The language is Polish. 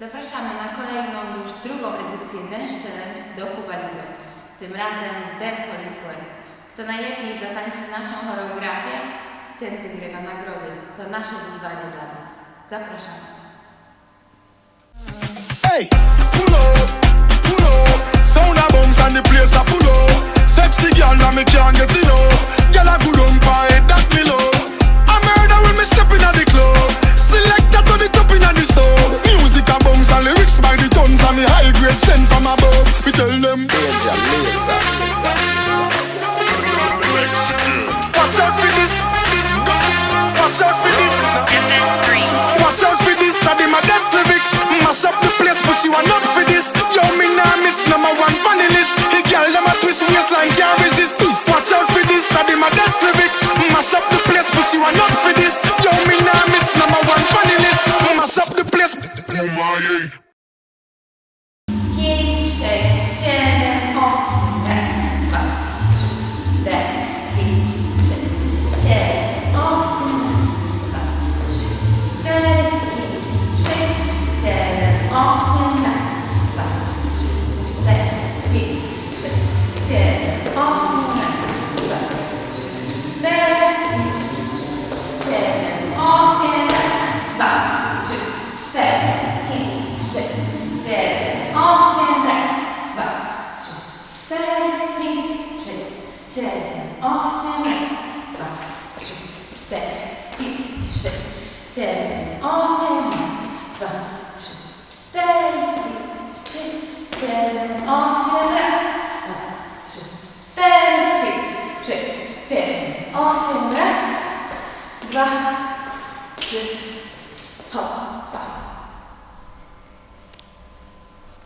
Zapraszamy na kolejną, już drugą edycję Dance Challenge do Cuba Libre. Tym razem Dance Holy. Kto najlepiej zatańczy naszą choreografię, ten wygrywa nagrody. To nasze wyzwanie dla Was. Zapraszamy. Hey, pull up, pull up. Sound a bounce and the place a full up. Sexy girl, now me can't get enough. Girl a good on head that me love. I murder when me step in the club. Above. We tell them. Watch out for this, this, watch out for this. Watch out for this, I did my best lyrics. Mash up the place, but she want up for this. Yo, me nah miss number one funny list. Hey, girl, them a twist waistline, can't resist. This Watch out for this, I did my best lyrics. Mash up the place, but she want up for this. osiem razy. Dwa, trzy, cztery, pięć, sześć, siedem, osiem razy. Dwa, trzy, cztery, pięć, sześć, siedem, osiem razy. Dwa, trzy, cztery, pięć, sześć, siedem, osiem razy. Dwa, trzy, cztery, pięć, sześć, siedem, osiem razy. Dwa, trzy, cztery, pięć, sześć, siedem, osiem razy. Dwa, osiem raz. Trzy, cztery, pięć, sześć, siedem, osiem raz. Dwa, trzy, hop.